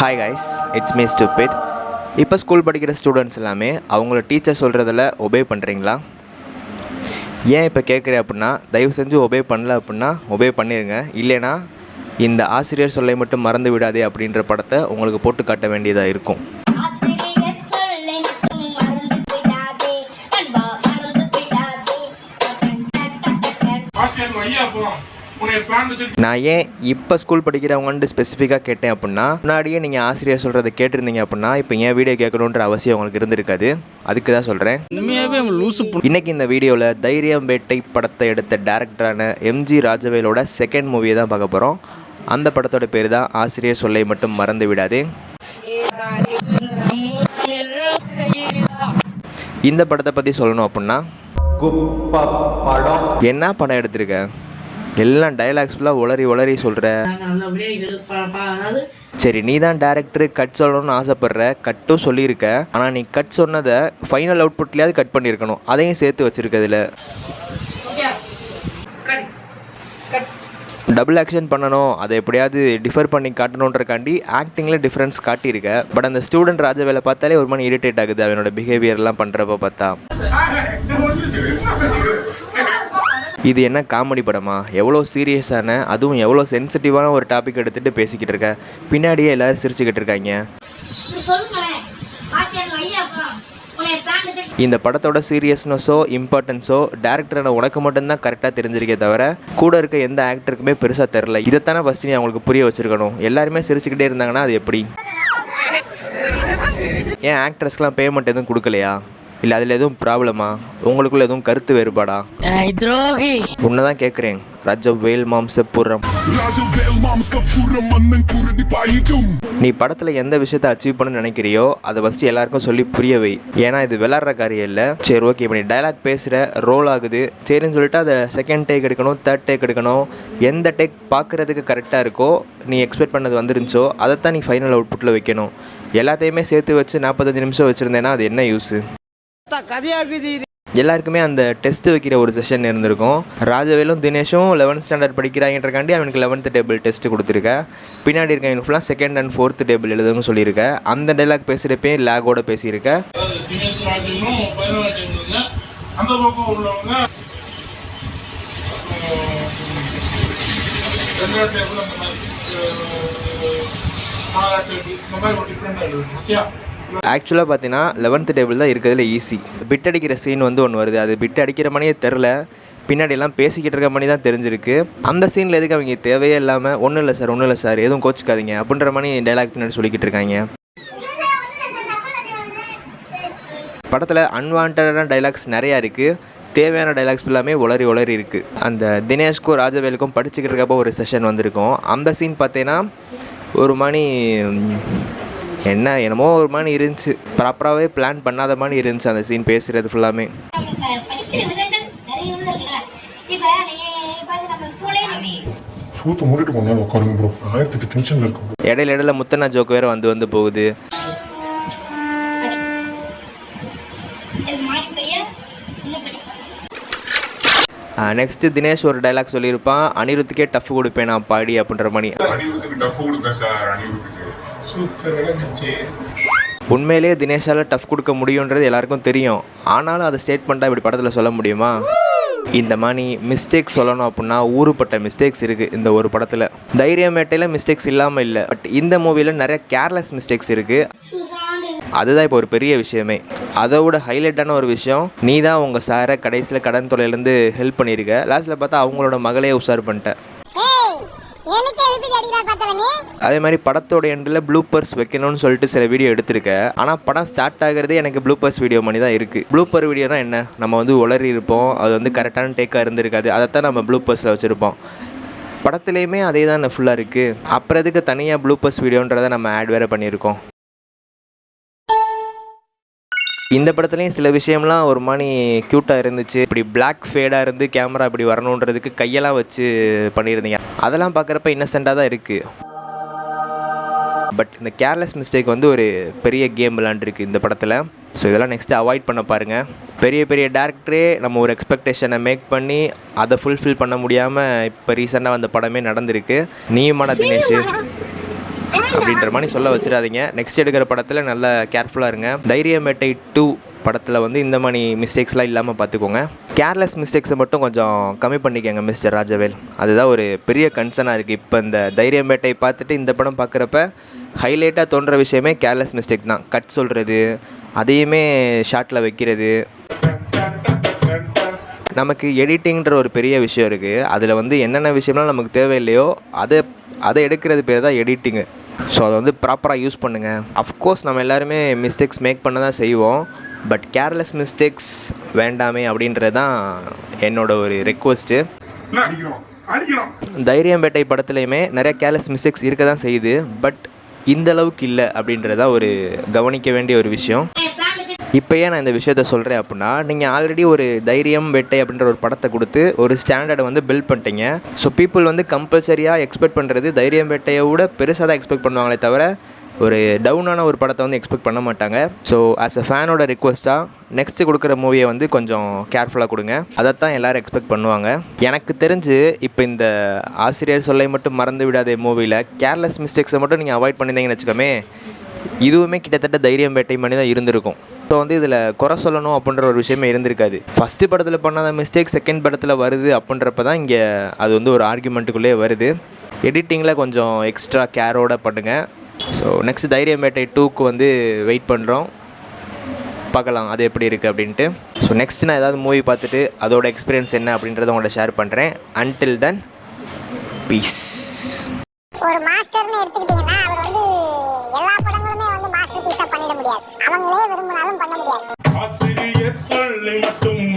Hi guys it's me stupid இப்போ school படிக்கிற students எல்லாமே அவங்கள டீச்சர் சொல்கிறதில் ஒபே பண்ணுறீங்களா ஏன் இப்போ கேட்குறேன் அப்படின்னா தயவு செஞ்சு ஒபே பண்ணல அப்படின்னா ஒபே பண்ணிடுங்க இல்லைனா இந்த ஆசிரியர் சொல்லை மட்டும் மறந்து விடாதே அப்படின்ற படத்தை உங்களுக்கு போட்டு காட்ட வேண்டியதாக இருக்கும். நான் ஏன் இப்போ ஸ்கூல் படிக்கிறவங்கன்ட்டு ஸ்பெசிஃபிக்காக கேட்டேன் அப்படின்னா முன்னாடியே நீங்கள் ஆசிரியர் சொல்கிறத கேட்டிருந்தீங்க அப்படின்னா இப்போ ஏன் வீடியோ கேட்கணுன்ற அவசியம் உங்களுக்கு இருந்திருக்காது. அதுக்கு தான் சொல்கிறேன் இன்னைக்கு இந்த வீடியோவில் தைரியம் வேட்டை படத்தை எடுத்த டேரக்டரான எம்ஜி ராஜவேலோட செகண்ட் மூவியை தான் பார்க்க போகிறோம் அந்த படத்தோட பேர் தான் ஆசிரியர் சொல்லை மட்டும் மறந்து விடாதே. இந்த படத்தை பற்றி சொல்லணும் அப்படின்னா என்ன படம் எடுத்திருக்க? எல்லாம் டைலாக்ஸ் ஃபுல்லாக உளறி உளறி சொல்கிற அதாவது சரி நீ தான் டேரக்டர் கட் சொல்லணும்னு ஆசைப்படுற கட்டும் சொல்லியிருக்க. ஆனால் நீ கட் சொன்னதை ஃபைனல் அவுட்புட்லேயாவது கட் பண்ணியிருக்கணும். அதையும் சேர்த்து வச்சிருக்கதுல டபுள் ஆக்ஷன் பண்ணணும். அதை எப்படியாவது டிஃபர் பண்ணி காட்டணுன்றக்காண்டி ஆக்டிங்கில் டிஃப்ரென்ஸ் காட்டியிருக்க. பட் அந்த ஸ்டூடெண்ட் ராஜவேலை பார்த்தாலே ஒரு மாதிரி இரிட்டேட் ஆகுது. அவனோட பிஹேவியர்லாம் பண்ணுறப்ப பார்த்தா. இது என்ன காமெடி படமா? எவ்வளோ சீரியஸான அதுவும் எவ்வளோ சென்சிட்டிவான ஒரு டாபிக் எடுத்துகிட்டு பேசிக்கிட்டு இருக்க. பின்னாடியே எல்லாரும் சிரிச்சுக்கிட்டு இருக்காங்க. இந்த படத்தோட சீரியஸ்னஸோ இம்பார்ட்டன்ஸோ டேரக்டரான உனக்கு மட்டும்தான் கரெக்டாக தெரிஞ்சிருக்கே தவிர கூட இருக்க எந்த ஆக்டருக்குமே பெருசாக தெரில இதைத்தானே ஃபஸ்ட்டு நீ அவங்களுக்கு புரிய வச்சிருக்கணும். எல்லாருமே சிரிச்சுக்கிட்டே இருந்தாங்கன்னா அது எப்படி? ஏன் ஆக்ட்ரஸ்க்கெலாம் பேமெண்ட் எதுவும் கொடுக்கலையா? இல்லை அதில் எதுவும் ப்ராப்ளமா உங்களுக்குள்ள எதுவும் கருத்து வேறுபாடா? துரோகி! உன்னை தான் கேட்குறேன் ரஜ வேல் மாம்சபுரம் நீ படத்தில் எந்த விஷயத்தை அச்சீவ் பண்ணணும்னு நினைக்கிறியோ அதை ஃபஸ்ட்டு எல்லாருக்கும் சொல்லி புரிய வை. ஏன்னா இது விளாட்ற காரியம் இல்லை. சரி ஓகே இப்போ நீ டைலாக் பேசுகிற ரோல் ஆகுது. சரின்னு சொல்லிட்டு அதை செகண்ட் டேக் எடுக்கணும் தேர்ட் டேக் எடுக்கணும். எந்த டேக் பார்க்குறதுக்கு கரெக்டாக இருக்கோ நீ எக்ஸ்பெக்ட் பண்ணது வந்துருந்துச்சோ அதைத்தான் நீ ஃபைனல் அவுட்புட்டில் வைக்கணும். எல்லாத்தையுமே சேர்த்து வச்சு நாற்பத்தஞ்சு நிமிஷம் வச்சுருந்தேன்னா அது என்ன யூஸு எல்லாருக்குமே அந்த டெஸ்ட் வைக்கிற ஒரு செஷன் இருந்திருக்கும். ராஜவேலும் தினேஷும் லெவன்த் ஸ்டாண்டர்ட் படிக்கிறாங்கன்றக்காண்டி அவனுக்கு லெவன்த் டேபிள் டெஸ்ட் கொடுத்துருக்கேன் பின்னாடி இருக்கவங்க ஃபுல்லாக செகண்ட் அண்ட் ஃபோர்த் டேபிள் எழுதுன்னு சொல்லியிருக்கேன் அந்த டைலாக் பேசுகிறப்பே லேகோட பேசியிருக்கேன் அந்த பக்கம் உள்ளவங்க டேபிள் மாதிரி இந்த மாதிரி ஒரு டிஃப்ரெண்டாக எழுதணும் ஓகே ஆக்சுவலாக பார்த்தீங்கன்னா லெவன்த்து டேபிள் தான் இருக்கிறதுல ஈஸி பிட் அடிக்கிற சீன் வந்து ஒன்று வருது. அது பிட் அடிக்கிற மணியே தெரில பின்னாடியெல்லாம் பேசிக்கிட்டு இருக்க மாதிரி தான் தெரிஞ்சிருக்கு. அந்த சீனில் எதுக்கு அவங்க தேவையே இல்லாமல் ஒன்றும் இல்லை சார் ஒன்றும் இல்லை சார் எதுவும் கோச்சிக்காதீங்க. அப்படின்ற மாதிரி டைலாக் பின்னாடி சொல்லிக்கிட்டு இருக்காங்க. படத்தில் அன்வான்டான டைலாக்ஸ் நிறையா இருக்குது தேவையான டைலாக்ஸ் எல்லாமே உளறி உளறி இருக்குது அந்த தினேஷ்க்கும் ராஜவேலுக்கும் படிச்சுக்கிட்டு இருக்கப்போ ஒரு செஷன் வந்திருக்கும். அந்த சீன் பார்த்தீங்கன்னா ஒரு மணி என்ன என்னமோ ஒரு மாதிரி இருந்துச்சு. ப்ராப்பராகவே பிளான் பண்ணாத மாதிரி இருந்துச்சு அந்த சீன் பேசுகிறது ஃபுல்லாமே இடையில இடையில முத்தண்ணா ஜோக்கு வேறு வந்து வந்து போகுது. நெக்ஸ்ட்டு தினேஷ் ஒரு டைலாக் சொல்லியிருப்பான். அனிருத்துக்கே டஃப் கொடுப்பேன் நான் பாடி அப்படின்ற மாதிரி. அனிருத்துக்கு டஃப் கொடுப்பேன் சார் அனிருத்துக்கு சூப்பர் விளைஞ்சிச்சு உண்மையிலேயே தினேஷால் டஃப் கொடுக்க முடியுன்றது எல்லாருக்கும் தெரியும். ஆனாலும் அதை ஸ்டேட் பண்ணிட்டா இப்படி படத்தில் சொல்ல முடியுமா? இந்த மாதிரி மிஸ்டேக்ஸ் சொல்லணும் அப்படின்னா ஊறுப்பட்ட மிஸ்டேக்ஸ் இருக்குது இந்த ஒரு படத்தில். தைரியமேட்டையில் மிஸ்டேக்ஸ் இல்லாமல் இல்லை. பட் இந்த மூவியில் நிறைய கேர்லெஸ் மிஸ்டேக்ஸ் இருக்குது அதுதான் இப்போ ஒரு பெரிய விஷயமே. அதோட ஹைலைட்டான ஒரு விஷயம் நீ தான் உங்கள் சாரை கடைசியில் கடன் தொலைலேருந்து ஹெல்ப் பண்ணியிருக்க லாஸ்ட்டில் பார்த்தா அவங்களோட மகளே உஷார் பண்ணிட்டேன் எனக்கு எதுக்கு அடிக்கிறா பார்த்தவனே அதே மாதிரி படத்தோட எண்டில் ப்ளூப்பர்ஸ் வைக்கணும்னு சொல்லிட்டு சில வீடியோ எடுத்திருக்கேன் ஆனால் படம் ஸ்டார்ட் ஆகிறதே எனக்கு ப்ளூப்பர்ஸ் வீடியோ மாதிரி தான் இருக்குது ப்ளூப்பர் வீடியோனா என்ன? நம்ம வந்து உளறி இருப்போம். அது வந்து கரெக்டான டேக்காக இருந்திருக்காது. அதைத்தான் நம்ம ப்ளூப்பர்ஸில் வச்சுருப்போம். படத்துலேயுமே அதே தான் ஃபுல்லாக இருக்குது அப்புறம் எதுக்கு தனியாக ப்ளூப்பர்ஸ் வீடியோன்றதை நம்ம ஆட் வேறு பண்ணியிருக்கோம். இந்த படத்துலேயும் சில விஷயம்லாம் ஒரு மாதிரி க்யூட்டாக இருந்துச்சு. இப்படி பிளாக் ஃபேடாக இருந்து கேமரா இப்படி வரணுன்றதுக்கு கையெல்லாம் வச்சு பண்ணியிருந்தீங்க. அதெல்லாம் பார்க்குறப்ப இன்னசென்ட்டாக தான் இருக்குது பட் இந்த கேர்லெஸ் மிஸ்டேக் வந்து ஒரு பெரிய கேம் விளாண்டுருக்கு இந்த படத்தில். ஸோ இதெல்லாம் நெக்ஸ்ட்டு அவாய்ட் பண்ண பாருங்கள் பெரிய பெரிய டேரக்டரே நம்ம ஒரு எக்ஸ்பெக்டேஷனை மேக் பண்ணி அதை ஃபுல்ஃபில் பண்ண முடியாமல் இப்போ ரீசெண்டாக வந்த படமே நடந்திருக்கு. நீயுமான தினேஷ்? அப்படின்ற மாதிரி சொல்ல வச்சிடாதீங்க. நெக்ஸ்ட் எடுக்கிற படத்தில் நல்லா கேர்ஃபுல்லாக இருங்க. தைரியமேட்டை டூ படத்தில் வந்து இந்த மாதிரி மிஸ்டேக்ஸ்லாம் இல்லாமல் பார்த்துக்கோங்க கேர்லெஸ் மிஸ்டேக்ஸை மட்டும் கொஞ்சம் கம்மி பண்ணிக்கோங்க மிஸ்டர் ராஜவேல். அதுதான் ஒரு பெரிய கன்சர்னாக இருக்குது இப்போ இந்த தைரியமேட்டை பார்த்துட்டு இந்த படம் பார்க்குறப்ப ஹைலைட்டாக தோன்ற விஷயமே கேர்லெஸ் மிஸ்டேக் தான். கட் சொல்கிறது அதையுமே ஷார்ட்டில் வைக்கிறது. நமக்கு எடிட்டிங்கிற ஒரு பெரிய விஷயம் இருக்குது அதில் வந்து என்னென்ன விஷயம்லாம் நமக்கு தேவையில்லையோ அதை அதை எடுக்கிறது பேர் தான் எடிட்டிங்கு ஸோ அதை வந்து ப்ராப்பராக யூஸ் பண்ணுங்கள் அஃப்கோர்ஸ் நம்ம எல்லாருமே மிஸ்டேக்ஸ் மேக் பண்ண தான் செய்வோம். பட் கேர்லெஸ் மிஸ்டேக்ஸ் வேண்டாமே அப்படின்றது தான் என்னோட ஒரு ரெக்வஸ்ட்டு தைரியம்பேட்டை படத்துலையுமே நிறைய கேர்லெஸ் மிஸ்டேக்ஸ் இருக்க தான் செய்யுது. பட் இந்த அளவுக்கு இல்லை அப்படின்றது தான் ஒரு கவனிக்க வேண்டிய ஒரு விஷயம். இப்போ ஏன் நான் இந்த விஷயத்த சொல்கிறேன் அப்படின்னா நீங்கள் ஆல்ரெடி ஒரு தைரியம் வேட்டை அப்படின்ற ஒரு படத்தை கொடுத்து ஒரு ஸ்டாண்டர்டை வந்து பில்ட் பண்ணிட்டீங்க. ஸோ பீப்புள் வந்து கம்பல்சரியாக எக்ஸ்பெக்ட் பண்ணுறது தைரியம் வேட்டையை விட பெருசாக தான் எக்ஸ்பெக்ட் பண்ணுவாங்களே தவிர ஒரு டவுனான ஒரு படத்தை வந்து எக்ஸ்பெக்ட் பண்ண மாட்டாங்க. ஸோ ஆஸ் அ ஃபேனோட ரிக்வஸ்ட்டாக நெக்ஸ்ட்டு கொடுக்குற மூவியை வந்து கொஞ்சம் கேர்ஃபுல்லாக கொடுங்க. அதைத்தான் எல்லோரும் எக்ஸ்பெக்ட் பண்ணுவாங்க. எனக்கு தெரிஞ்சு இப்போ இந்த ஆசிரியர் சொல்லை மட்டும் மறந்து விடாதே மூவியில் கேர்லெஸ் மிஸ்டேக்ஸை மட்டும் நீங்கள் அவாய்ட் பண்ணியிருந்தீங்கன்னு வச்சுக்கோமே இதுவுமே கிட்டத்தட்ட தைரியம் வேட்டை மாதிரி தான் இருந்திருக்கும். ஸோ வந்து இதில் குறை சொல்லணும் அப்படின்ற ஒரு விஷயமே இருந்திருக்காது. ஃபஸ்ட்டு படத்தில் பண்ணாத மிஸ்டேக் செகண்ட் படத்தில் வருது அப்படின்றப்ப தான் இங்கே அது வந்து ஒரு ஆர்குமெண்ட்டுக்குள்ளே வருது. எடிட்டிங்கில் கொஞ்சம் எக்ஸ்ட்ரா கேரோட பண்ணுங்கள் ஸோ நெக்ஸ்ட் தைரியம் வேட்டை டூக்கு வந்து வெயிட் பண்ணுறோம் பார்க்கலாம் அது எப்படி இருக்குது அப்படின்ட்டு. ஸோ நெக்ஸ்ட் நான் ஏதாவது மூவி பார்த்துட்டு அதோட எக்ஸ்பீரியன்ஸ் என்ன அப்படின்றத உங்களை ஷேர் பண்ணுறேன் அன்டில் தென் பீஸ் ஒரு மாஸ்டர்னு எடுத்துக்கிட்டீங்கன்னா அவர் வந்து முடியாது. அவங்களே விரும்பினாலும் பண்ண முடியாது. ஆசிரியர் சொல்லி மட்டும்